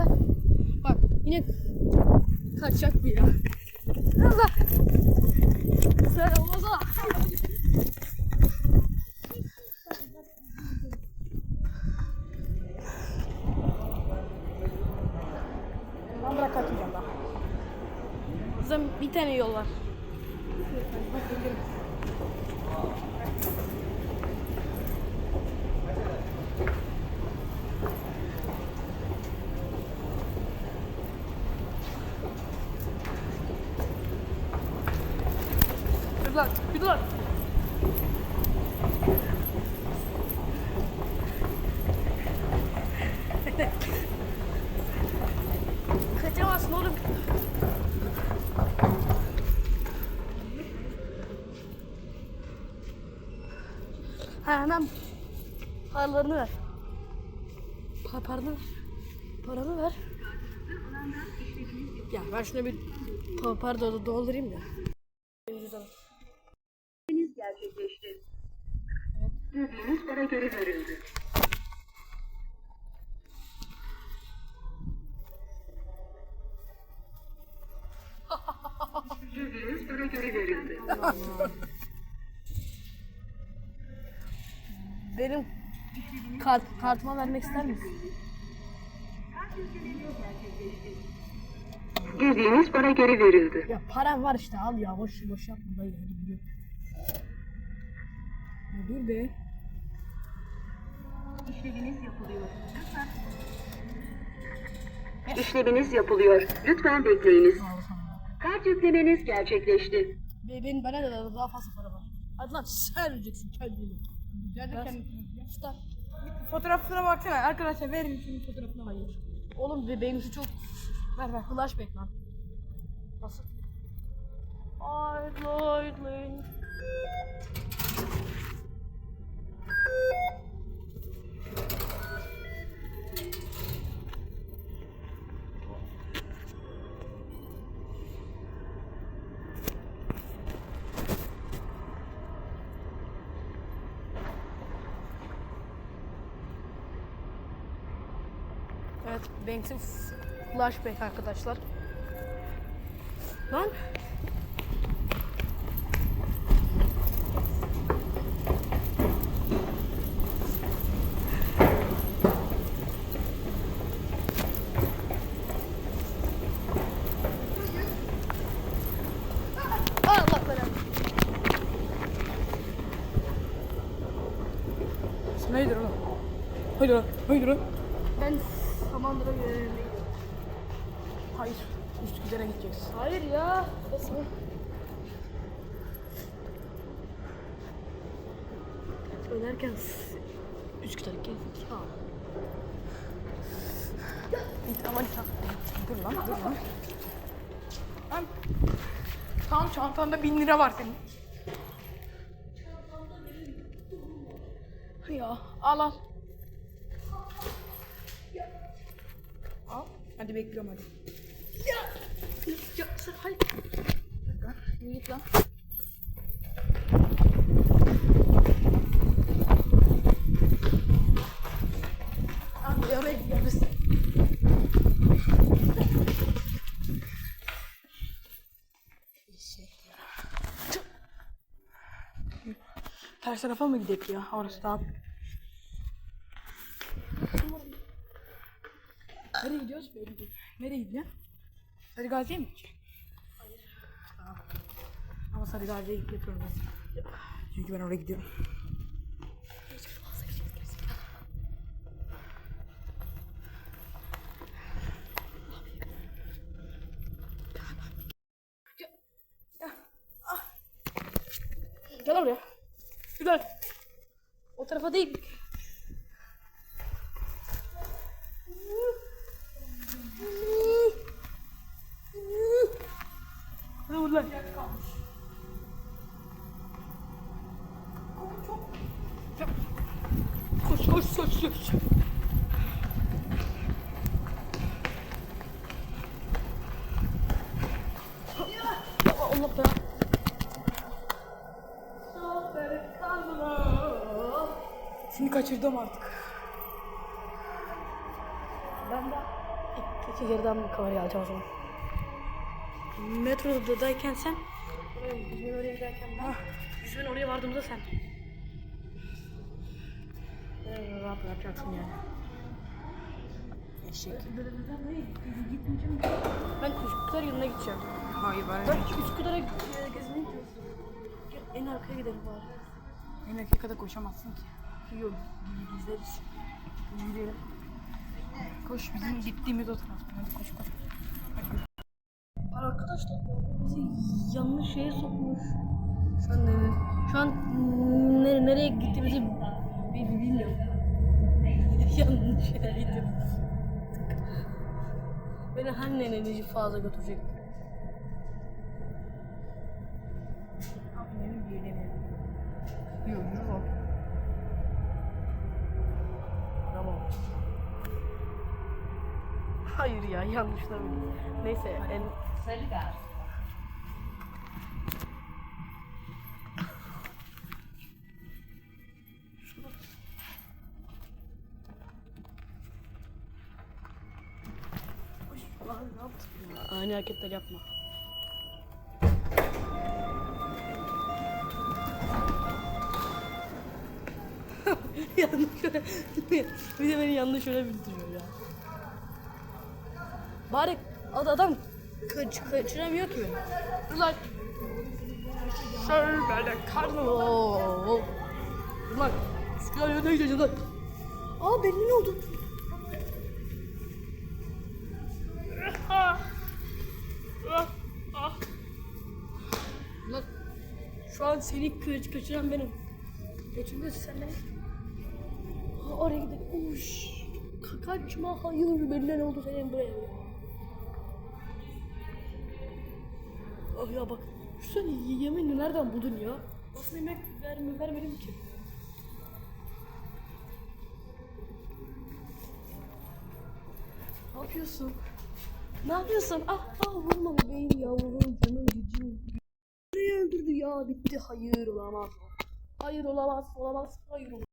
Allah. Bak yine kaçacak bu ya. Allah. Sen olmaz ha. Ben bırak kaçmayacağım daha. Bir tane yol var. Ha hemen paralarını ver. Pa paranı ver. Paranı ver. Ya ben şuna bir pa pardon doldurayım da. Cüzdanım. gerçekleşti. Düdüğünüz bana geri verildi. Düdüğünüz bana geri verildi. Benim kart kartıma vermek ister misin? Düdüğünüz bana geri verildi. Ya param var işte al ya boş boş yapma hadi yürü. Ya dur be. İşleminiz yapılıyor. Lütfen. İşleminiz yapılıyor. Lütfen bekleyiniz. Kart yüklemeniz gerçekleşti. Be, benim bana da daha fazla para var. Hadi lan sen öleceksin kendini. Ben- ederim. Usta. Fotoğrafına baksana. Arkadaşlar verin şunun fotoğrafına bak. Hayır. Oğlum be, benimki çok Ver ver. flashback lan. Nasıl? Idling. Evet, Banks'in flashback arkadaşlar. Lan. Haydi lan. Haydi lan. Haydi lan. Ben Samandıra görevime Hayır. Üsküdar'a gideceksin. Hayır ya. Nasıl? Ölerken kitap gezdik. Ha. Aman tamam. Dur lan. Dur lan. Lan. Tam çantanda bin lira var senin. Ya al al. Hadi bekliyorum hadi. Ya sen hayır. Yürü Git lan. Abi oraya gidiyoruz. Ters tarafa mı gidelim ya? Orası daha... Nereye gidiyoruz? Böyle gidiyoruz. Nereye gidiyorsun? Sarı Gazi'ye mi gideceksin? Hayır. Tamam. Ama Sarı Gazi'ye gitmek zorundasın. Çünkü ben oraya gidiyorum. Gel oraya. Gel. O tarafa değil. Ne oldu lan? Koş koş koş koş. Allah belanı. Seni kaçırdım artık. Ben de İki geriden kamerayı alacağım o zaman. Metrodayken sen. Yüzmen oraya giderken ben. Yüzmen oraya vardığımızda sen. Rahat yapacaksın yani. Eşek. Ben Üsküdar yanına gideceğim. Hayır bana Ben Üsküdar'a gezmeye gidiyorum. Gel, En arkaya gidelim bari. En dakikada koşamazsın ki. Yok, gideriz. Gidelim. Koş bizim gittiğimiz o taraf. Hadi koş koş. Arkadaşlar ya bu bizi yanlış şeye sokmuş. Şu an şu an ne, nereye gittiğimizi bi- bi- bilmiyorum. yanlış yere gidiyoruz. Beni hani nereye fazla götürecek? Bir yerim Yok bak. Tamam. Hayır ya yanlışlar Neyse en Yaptık? Aynı hareketler yapma. yanlış öyle. bir de beni yanlış öyle bildiriyor ya. Bari ad- adam kaç, kaçıramıyor ki beni. Dur lan. Şöyle karnım. Lan. Üsküdar yönüne gideceğiz lan. Aa belli ne oldu? Lan şu an seni kaç kaçıran benim. Geçimde sen beni. Ha, oraya gidelim. Uş. Ka- kaçma hayır belli ne oldu senin buraya. Ah ya bak. Şu sen yemeğini nereden buldun ya? Aslında yemek verme, vermedim ki. Ne yapıyorsun? Ne yapıyorsun? Ah ah vurma bebeğim yavrum canım cicim. Beni öldürdü ya bitti hayır olamaz. Hayır olamaz olamaz hayır olamaz.